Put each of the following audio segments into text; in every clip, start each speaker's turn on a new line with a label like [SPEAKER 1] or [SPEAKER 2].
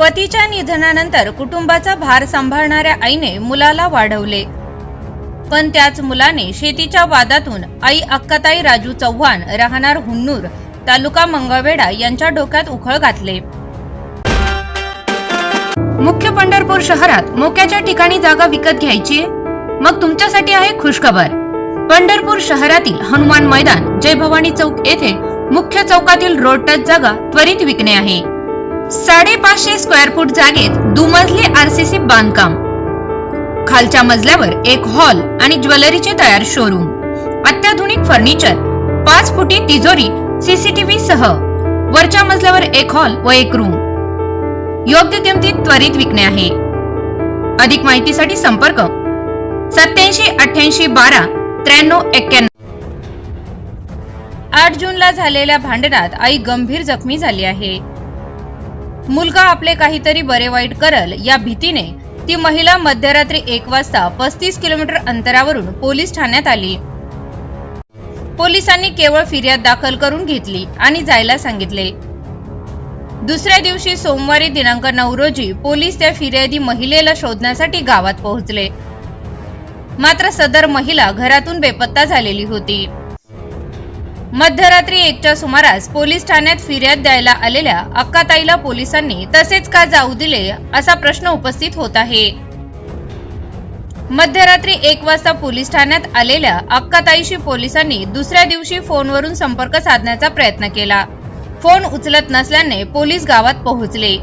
[SPEAKER 1] पतीच्या निधनानंतर कुटुंबाचा भार सांभाळणाऱ्या आईने मुलाला वाढवले. पण त्याच मुलाने शेतीच्या वादातून आई अक्काताई राजू चव्हाण राहणार हुन्नूर तालुका मंगळवेढा यांच्या डोक्यात उखळ घातले. मुख्य पंढरपूर शहरात मोक्याच्या ठिकाणी जागा विकत घ्यायची? मग तुमच्यासाठी आहे खुशखबर. पंढरपूर शहरातील हनुमान मैदान जय भवानी चौक येथे मुख्य चौकातील रोड टच जागा त्वरित विकणे आहे. साडेपाचशे स्क्वेअर फूट जागेत दुमजली आरसीसी बांधकाम. खालच्या मजल्यावर एक हॉल आणि ज्वेलरीचे तयार शोरूम अत्याधुनिक फर्निचर पाच फुटी तिजोरी सीसीटीव्ही सह. वरच्या मजल्यावर एक हॉल व एक रूम योग्य किमतीत त्वरित विकणे आहे. अधिक माहितीसाठी संपर्क सत्याऐंशी अठ्ठ्याऐंशी बारा त्र्याण्णव एक्क्याण्णव आठ जूनला झालेल्या भांडणात आई गंभीर जखमी झाली आहे. मुलगा आपले काहीतरी बरे वाईट करल या भीतीने ती महिला मध्यरात्री एक वाजता पस्तीस किलोमीटर अंतरावरून पोलीस ठाण्यात आली. पोलिसांनी केवळ फिर्याद दाखल करून घेतली आणि जायला सांगितले. दुसऱ्या दिवशी सोमवारी दिनांक नऊ रोजी पोलीस त्या फिर्यादी महिलेला शोधण्यासाठी गावात पोहोचले. मात्र सदर महिला घरातून बेपत्ता झालेली होती. मध्यरात्री एकच्या सुमारास पोलीस ठाण्यात फिर्याद द्यायला आलेल्या अक्काताईला पोलिसांनी तसेच का जाऊ दिले असा प्रश्न उपस्थित होत आहे. मध्यरात्री एक वाजता पोलीस ठाण्यात आलेल्या अक्काताईशी पोलिसांनी दुसऱ्या दिवशी फोनवरून संपर्क साधण्याचा प्रयत्न केला. फोन उचलत नसल्याने पोलीस गावात पोहोचले.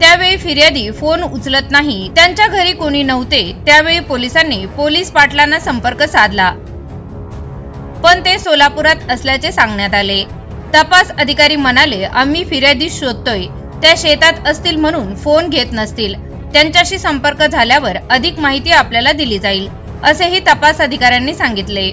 [SPEAKER 1] त्यावेळी फिर्यादी फोन उचलत नाही त्यांच्या घरी कोणी नव्हते त्यावेळी पोलिसांनी पोलीस पाटलांना संपर्क साधला. पण ते सोलापुरात असल्याचे सांगण्यात आले. तपास अधिकारी म्हणाले आम्ही फिर्यादी शोधतोय. त्या शेतात असतील म्हणून फोन घेत नसतील. त्यांच्याशी संपर्क झाल्यावर अधिक माहिती आपल्याला दिली जाईल असेही तपास अधिकाऱ्यांनी सांगितले.